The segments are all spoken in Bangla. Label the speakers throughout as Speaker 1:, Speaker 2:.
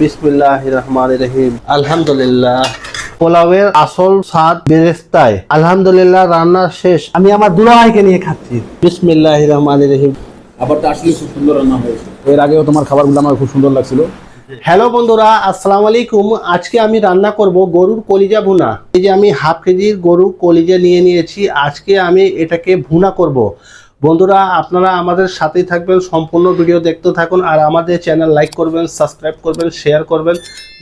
Speaker 1: বিসমিল্লাহ রহমান রহিম। আলহামদুলিল্লাহ। পোলাওয়ের আসল স্বাদ বেরেস্তায়। আলহামদুলিল্লাহ রান্না শেষ। আমি আমার দুলাভাইকে নিয়ে খাচ্ছি। বিসমিল্লাহ রহমান রহিম।
Speaker 2: খাবারটা আসলে খুব সুন্দর রান্না হয়েছে। এর আগেও তোমার খাবারগুলো আমার খুব সুন্দর লাগছিল।
Speaker 1: হ্যালো বন্ধুরা আসসালামু আলাইকুম। আজকে আমি রান্না করব গরুর কলিজা ভুনা। এই যে আমি হাফ কেজির গরুর কলিজা নিয়ে নিয়েছি আজকে আমি এটাকে ভুনা করব। বন্ধুরা, আপনারা আমাদের সাথেই থাকবেন, সম্পূর্ণ ভিডিও দেখতে থাকুন, আর আমাদের চ্যানেল লাইক করবেন, সাবস্ক্রাইব করবেন, শেয়ার করবেন।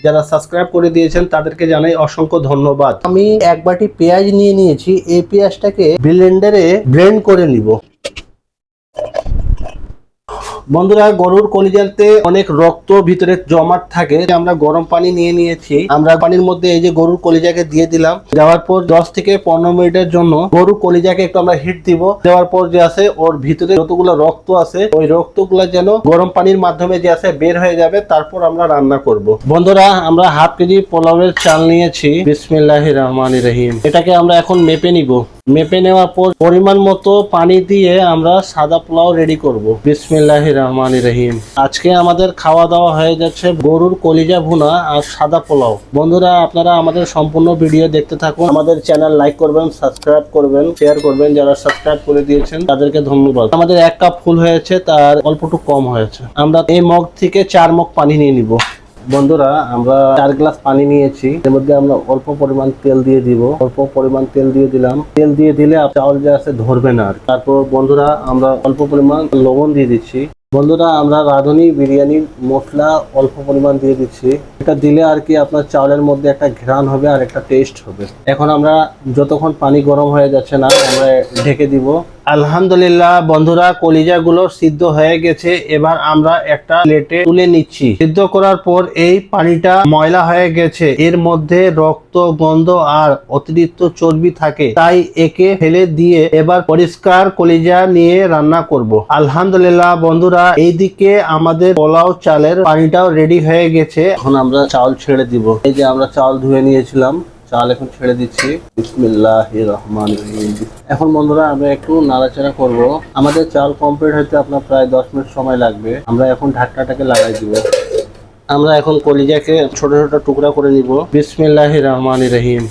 Speaker 1: যারা সাবস্ক্রাইব করে দিয়েছেন, তাদেরকে জানাই অসংখ্য ধন্যবাদ। আমি এক বাটি পেঁয়াজ নিয়ে নিয়েছি, এই পেঁয়াজটাকে ব্লেন্ডারে ব্লেন্ড করে নিব। বন্ধুরা, গরুর কলিজাতে অনেক রক্ত ভিতরে জমাট থাকে আমরা গরম পানি নিয়ে নিয়েছি। আমরা পানির মধ্যে এই যে গরুর কলিজাকে দিয়ে দিলাম। দেওয়ার পর দশ থেকে পনেরো মিনিটের জন্য গরুর কলিজাকে একটু আমরা হিট দিব। দেওয়ার পর যে আছে, ওর ভিতরে যতগুলো রক্ত আছে, ওই রক্তগুলো যেন গরম পানির মাধ্যমে যে আছে বের হয়ে যাবে, তারপর আমরা রান্না করব। বন্ধুরা, আমরা হাফ কেজি পোলাওয়ের চাল নিয়েছি। বিসমিল্লাহ রহমান রহিম। এটাকে আমরা এখন মেপে নিব। মেপে নেওয়ার পর পরিমাণ মতো পানি দিয়ে আমরা সাদা পোলাও রেডি করব। বিসমিল্লাহ রহমান রহিম। আজকে আমাদের খাওয়া দাওয়া হয়ে যাচ্ছে গরুর কলিজা ভুনা আর সাদা পোলাও। বন্ধুরা, আপনারা আমাদের সম্পূর্ণ ভিডিও দেখতে থাকুন। আমাদের চ্যানেল লাইক করবেন সাবস্ক্রাইব করবেন শেয়ার করবেন যারা সাবস্ক্রাইব করে দিয়েছেন, তাদেরকে ধন্যবাদ। আমাদের এক কাপ ফুল হয়েছে, তার অল্পটুকু কম হয়েছে। আমরা এই মগ থেকে চার মগ পানি নিয়ে নিব। বন্ধুরা, আমরা চার গ্লাস পানি নিয়েছি। এর মধ্যে আমরা অল্প পরিমাণ তেল দিয়ে দিব। অল্প পরিমাণ তেল দিয়ে দিলাম। তেল দিয়ে দিলে চাউল যে আছে ধরবে না আর। তারপর বন্ধুরা, আমরা অল্প পরিমাণ লবণ দিয়ে দিচ্ছি। বন্ধুরা, আমরা রাঁধুনি বিরিয়ানির মশলা অল্প পরিমাণ দিয়ে দিচ্ছি। এটা দিলে আর কি আপনার চাউলের মধ্যে একটা ঘ্রাণ হবে আর একটা টেস্ট হবে। এখন আমরা যতক্ষণ পানি গরম হয়ে যাচ্ছে না, আমরা ঢেকে দিব। আলহামদুলিল্লাহ বন্ধুরা, কলিজাগুলো সিদ্ধ হয়ে গেছে। এবার আমরা একটা প্লেটে তুলে নিচ্ছি। সিদ্ধ করার পর এই পানিটা ময়লা হয়ে গেছে। এর মধ্যে রক্ত, গন্ধ আর অতিরিক্ত চর্বি থাকে। তাই একে ফেলে দিয়ে এবার পরিষ্কার কলিজা নিয়ে রান্না করব। আলহামদুলিল্লাহ বন্ধুরা, এইদিকে আমাদের পোলাও চালের পানিটাও রেডি হয়ে গেছে। এখন আমরা চাউল ছেড়ে দিব। এই যে আমরা চাউল ধুয়ে নিয়েছিলাম। চাল এখন ছেড়ে দিচ্ছি। রহমান এখন বন্ধুরা আমরা একটু নাড়াচাড়া করব। আমাদের চাল কমপ্লিট হতে আপনার প্রায় দশ মিনিট সময় লাগবে। আমরা এখন ঢাকনাটাকে লাগাই দিব। আমরা এখন কলিজাকে ছোট ছোট টুকরা করে নিব। বিসমিল্লাহ রহমান রহিম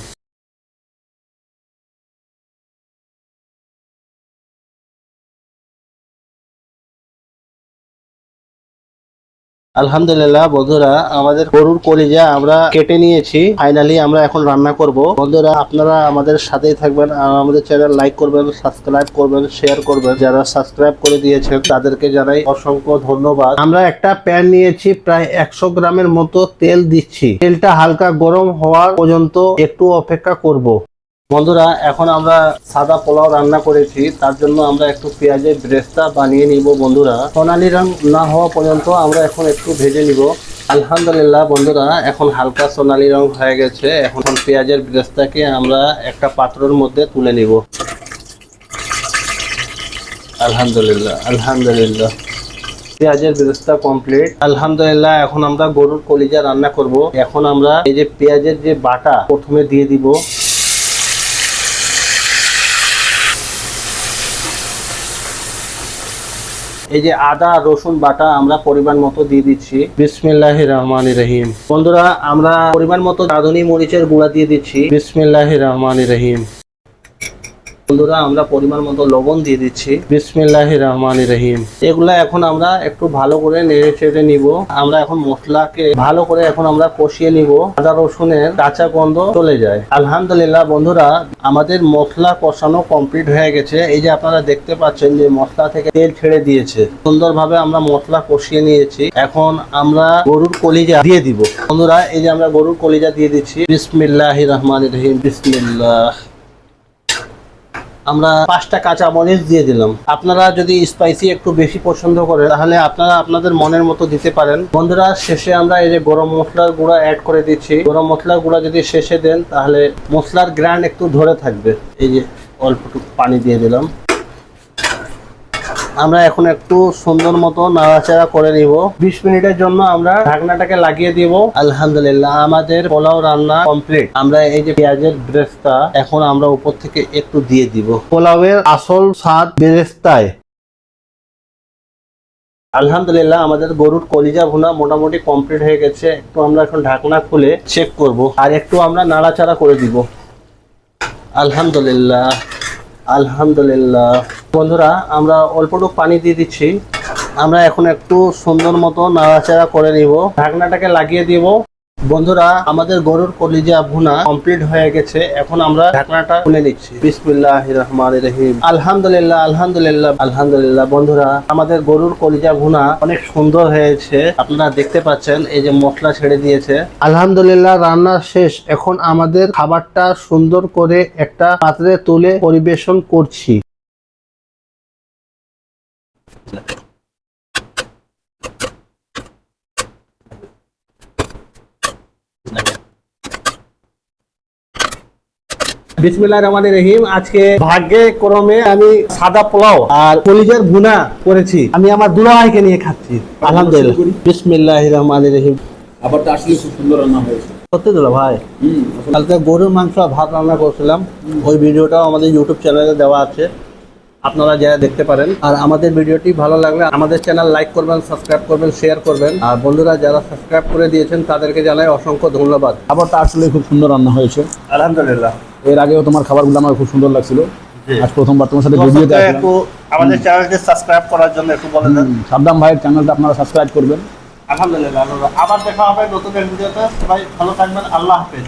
Speaker 1: আলহামদুলিল্লাহ, বন্ধুরা, আমাদের গরুর কলিজা আমরা কেটে নিয়েছি। ফাইনালি আমরা এখন রান্না করব। বন্ধুরা, আপনারা আমাদের সাথেই থাকবেন আর আমাদের চ্যানেল লাইক করবেন সাবস্ক্রাইব করবেন শেয়ার করবেন। যারা সাবস্ক্রাইব করে দিয়েছেন, তাদেরকে জানাই অসংখ্য ধন্যবাদ। আমরা একটা প্যান নিয়েছি, প্রায় একশো গ্রামের মতো তেল দিচ্ছি। তেলটা হালকা গরম হওয়ার পর্যন্ত একটু অপেক্ষা করব। বন্ধুরা, এখন আমরা সাদা পোলাও রান্না করেছি। তার জন্য আমরা একটু পেঁয়াজের ব্রেস্তা বানিয়ে নিব বন্ধুরা। সোনালি রং না হওয়া পর্যন্ত আমরা এখন একটু ভেজে নিব। আলহামদুলিল্লাহ বন্ধুরা, এখন হালকা সোনালি রং হয়ে গেছে। এখন পেঁয়াজের ব্রেস্তাকে আমরা একটা পাত্রর মধ্যে তুলে নিব। আলহামদুলিল্লাহ আলহামদুলিল্লাহ। পেঁয়াজের ব্যবস্থা কমপ্লিট আলহামদুলিল্লাহ, এখন আমরা গরুর কলিজা রান্না করব। এখন আমরা এই যে পেঁয়াজের যে বাটা, প্রথমে দিয়ে দিব। এই যে আদা রসুন বাটা আমরা পরিমাণ মতো দিয়ে দিচ্ছি। বিসমিল্লাহ রহমান রহিম। বন্ধুরা আমরা পরিমাণ মতো রাঁধুনি মরিচের গুঁড়া দিয়ে দিচ্ছি। বিসমিল্লাহ রহমান রহিম। বন্ধুরা আমরা পরিমাণ মতো লবণ দিয়ে দিচ্ছি। বিসমিল্লাহ রহমান রহিম। এগুলা এখন আমরা একটু ভালো করে নেড়ে চেড়ে নিব। আমরা এখন মশলাকে ভালো করে এখন আমরা কষিয়ে নিব। আদা রসুনের কাঁচা গন্ধ চলে যায়। আলহামদুলিল্লাহ বন্ধুরা আমাদের মশলা কষানো কমপ্লিট হয়ে গেছে। এই যে আপনারা দেখতে পাচ্ছেন যে মশলা থেকে তেল ছেড়ে দিয়েছে। সুন্দরভাবে আমরা মশলা কষিয়ে নিয়েছি। এখন আমরা গরুর কলিজা দিয়ে দিব। বন্ধুরা এই যে আমরা গরুর কলিজা দিয়ে দিচ্ছি। বিসমিল্লাহ রহমান রহিম। বিসমিল্লাহ। আমরা পাঁচটা কাঁচা মরিচ দিয়ে দিলাম। আপনারা যদি স্পাইসি একটু বেশি পছন্দ করেন, তাহলে আপনারা আপনাদের মনের মতো দিতে পারেন। বন্ধুরা, শেষে আমরা এই যে গরম মশলার গুঁড়া অ্যাড করে দিচ্ছি। গরম মশলার গুঁড়া যদি শেষে দেন, তাহলে মশলার গ্র্যান্ড একটু ধরে থাকবে। এই যে অল্পটুকু পানি দিয়ে দিলাম। আমরা এখন একটু সুন্দর মতো নাড়াচাড়া করে নিব। বিশ মিনিটের জন্য আমরা ঢাকনাটাকে লাগিয়ে দিব। আলহামদুলিল্লাহ, আমাদের পোলাও রান্না কমপ্লিট আমরা এই যে পেঁয়াজের ব্রেস্তা এখন আমরা উপর থেকে একটু দিয়ে দিব। পোলাওয়ের আসল স্বাদ বেরেস্তায়। আলহামদুলিল্লাহ, আমাদের গরুর কলিজা ভুনা মোটামুটি কমপ্লিট হয়ে গেছে। একটু আমরা এখন ঢাকনা খুলে চেক করব আর একটু আমরা নাড়াচাড়া করে দিব। আলহামদুলিল্লাহ আলহামদুলিল্লাহ। বন্ধুরা, আমরা অল্পটুকু পানি দিয়ে দিচ্ছি। আমরা এখন একটু সুন্দর মতো নাড়াচাড়া করে নিব। ঢাকনাটাকে লাগিয়ে দিব। বন্ধুরা, আমাদের গরুর কলিজা ভুনা কমপ্লিট হয়ে গেছে। এখন আমরা ঢাকনাটা খুলে নিচ্ছি। বিসমিল্লাহ রহমান রহিম। আলহামদুলিল্লাহ আলহামদুলিল্লাহ আলহামদুলিল্লাহ। বন্ধুরা, আমাদের গরুর কলিজা ভুনা অনেক সুন্দর হয়েছে। আপনারা দেখতে পাচ্ছেন, এই যে মশলা ছেড়ে দিয়েছে। আলহামদুলিল্লাহ, রান্না শেষ। এখন আমাদের খাবারটা সুন্দর করে একটা পাত্রে তুলে পরিবেশন করছি। বিসমিল্লাহ রহমান রহিম। আজকে ভাগ্যে ক্রমে আমি সাদা পোলাও আর কলিজার ভুনা করেছি। আমি আমার দুলাভাইকে নিয়ে খাচ্ছি। আলহামদুলিল্লাহ। বিসমিল্লাহ রহমান রহিম।
Speaker 2: খাবারটা আসলে খুব সুন্দর রান্না হয়েছে।
Speaker 1: সত্যি দুলা ভাই কালকে গরুর মাংস ভাত রান্না করছিলাম। ওই ভিডিওটাও আমাদের ইউটিউব চ্যানেলে দেওয়া আছে। আপনারা যারা দেখতে পারেন। আর আমাদের ভিডিওটি ভালো লাগলে আমাদের চ্যানেল লাইক করবেন সাবস্ক্রাইব করবেন শেয়ার করবেন। আর বন্ধুরা যারা সাবস্ক্রাইব করে দিয়েছেন তাদেরকে জানাই অসংখ্য ধন্যবাদ।
Speaker 2: খাবারটা আসলে খুব সুন্দর রান্না হয়েছে।
Speaker 1: আলহামদুলিল্লাহ।
Speaker 2: এর আগেও তোমার খাবারগুলো আমার খুব সুন্দর লাগছিল। আজ প্রথমবার তোমার সাথে ভিডিওতে দেখা
Speaker 1: একটু আমাদের চ্যানেলকে সাবস্ক্রাইব করার জন্য একটু বলে দেন।
Speaker 2: সাদ্দাম ভাইয়ের চ্যানেলটা আপনারা সাবস্ক্রাইব করবেন।
Speaker 1: আলহামদুলিল্লাহ আবার দেখা হবে নতুন ভিডিওতে। সবাই ভালো থাকবেন আল্লাহ হাফেজ।